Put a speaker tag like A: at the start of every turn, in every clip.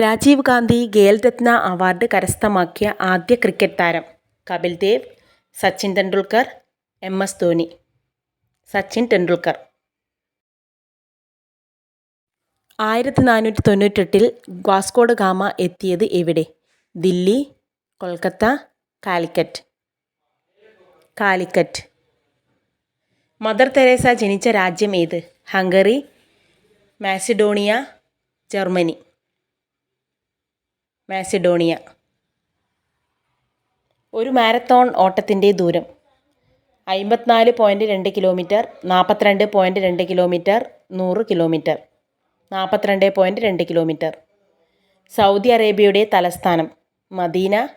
A: Rajeev Gandhi Khel Ratna award കരസ്ഥമാക്കിയ ആദ്യ cricket താരം കപിൽ ദേവ് സച്ചിൻ തെണ്ടുൽക്കർ എം എസ് ധോനി സച്ചിൻ ടെണ്ടുൽക്കർ. ആയിരത്തി നാനൂറ്റി തൊണ്ണൂറ്റെട്ടിൽ ഗ്വാസ്കോഡ് ഗാമ എത്തിയത് എവിടെ? ദില്ലി കൊൽക്കത്ത കാലിക്കറ്റ്. കാലിക്കറ്റ്. മദർ തെരേസ ജനിച്ച രാജ്യം ഏത്? Hungary Macedonia Germany. മാസിഡോണിയ. ഒരു മാരത്തോൺ ഓട്ടത്തിന്റെ ദൂരം. അമ്പത്തിനാല് പോയിന്റ് രണ്ട് കിലോമീറ്റർ നാൽപ്പത്തിരണ്ട് പോയിന്റ് രണ്ട് കിലോമീറ്റർ നൂറ് കിലോമീറ്റർ നാൽപ്പത്തിരണ്ട് പോയിന്റ് രണ്ട് കിലോമീറ്റർ. സൗദി അറേബ്യയുടെ തലസ്ഥാനം മദീന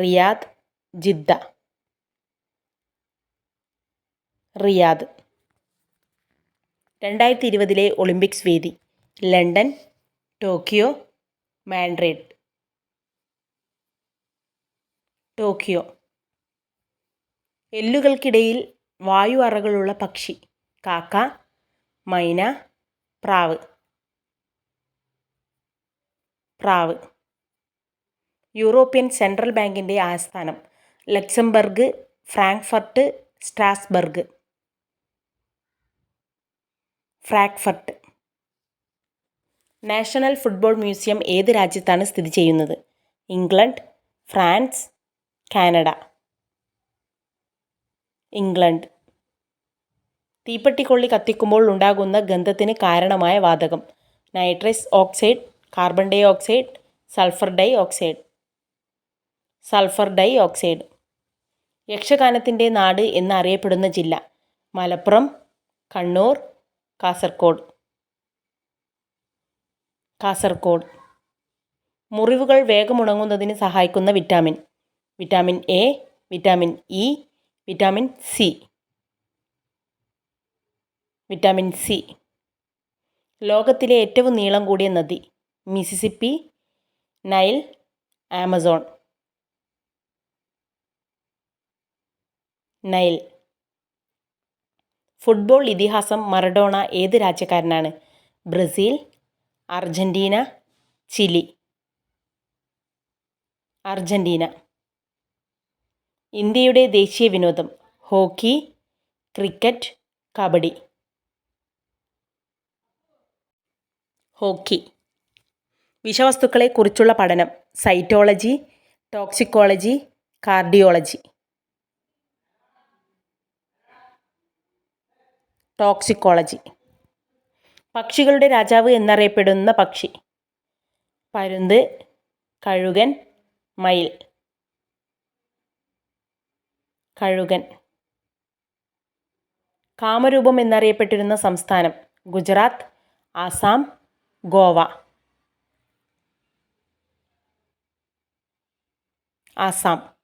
A: റിയാദ് ജിദ്ദ. റിയാദ്. രണ്ടായിരത്തി ഇരുപതിലെ ഒളിമ്പിക്സ് വേദി ലണ്ടൻ ടോക്കിയോ മാൻഡ്രിഡ്. ടോക്കിയോ. എല്ലുകൾക്കിടയിൽ വായു അറകളുള്ള പക്ഷി. കാക്ക മൈന പ്രാവ്. പ്രാവ്. യൂറോപ്യൻ സെൻട്രൽ ബാങ്കിന്റെ ആസ്ഥാനം. Luxembourg Frankfurt Strasbourg. Frankfurt. National football museum ഏത് രാജ്യത്താണ് സ്ഥിതി ചെയ്യുന്നത്? England France Canada England. തീപ്പെട്ടിക്കൊള്ളി കത്തിക്കുമ്പോൾ ഉണ്ടാകുന്ന ഗന്ധത്തിന് കാരണമായ വാതകം. Nitrous oxide carbon dioxide sulphur dioxide. Sulphur dioxide. യക്ഷഗാനത്തിന്റെ നാട് എന്നറിയപ്പെടുന്ന ജില്ല. മലപ്പുറം കണ്ണൂർ കാസർഗോഡ് കാസർഗോഡ് മുറിവുകൾ വേഗമുണങ്ങുന്നതിന് സഹായിക്കുന്ന vitamin. Vitamin A vitamin E vitamin C vitamin C ലോകത്തിലെ ഏറ്റവും നീളം കൂടിയ നദി Mississippi Nile Amazon. Nile. Football ഇതിഹാസം മറഡോണ ഏത് രാജ്യക്കാരനാണ്? Brazil Argentina Chile. അർജന്റീന ഇന്ത്യയുടെ ദേശീയ വിനോദം ഹോക്കി ക്രിക്കറ്റ് കബഡി. ഹോക്കി. വിഷവസ്തുക്കളെക്കുറിച്ചുള്ള പഠനം സൈറ്റോളജി ടോക്സിക്കോളജി കാർഡിയോളജി. ടോക്സിക്കോളജി. പക്ഷികളുടെ രാജാവ് എന്നറിയപ്പെടുന്ന പക്ഷി. പരുന്ത് കഴുകൻ മയിൽ. കഴുകൻ. കാമരൂപം എന്നറിയപ്പെട്ടിരുന്ന സംസ്ഥാനം ഗുജറാത്ത് ആസാം ഗോവ. ആസാം.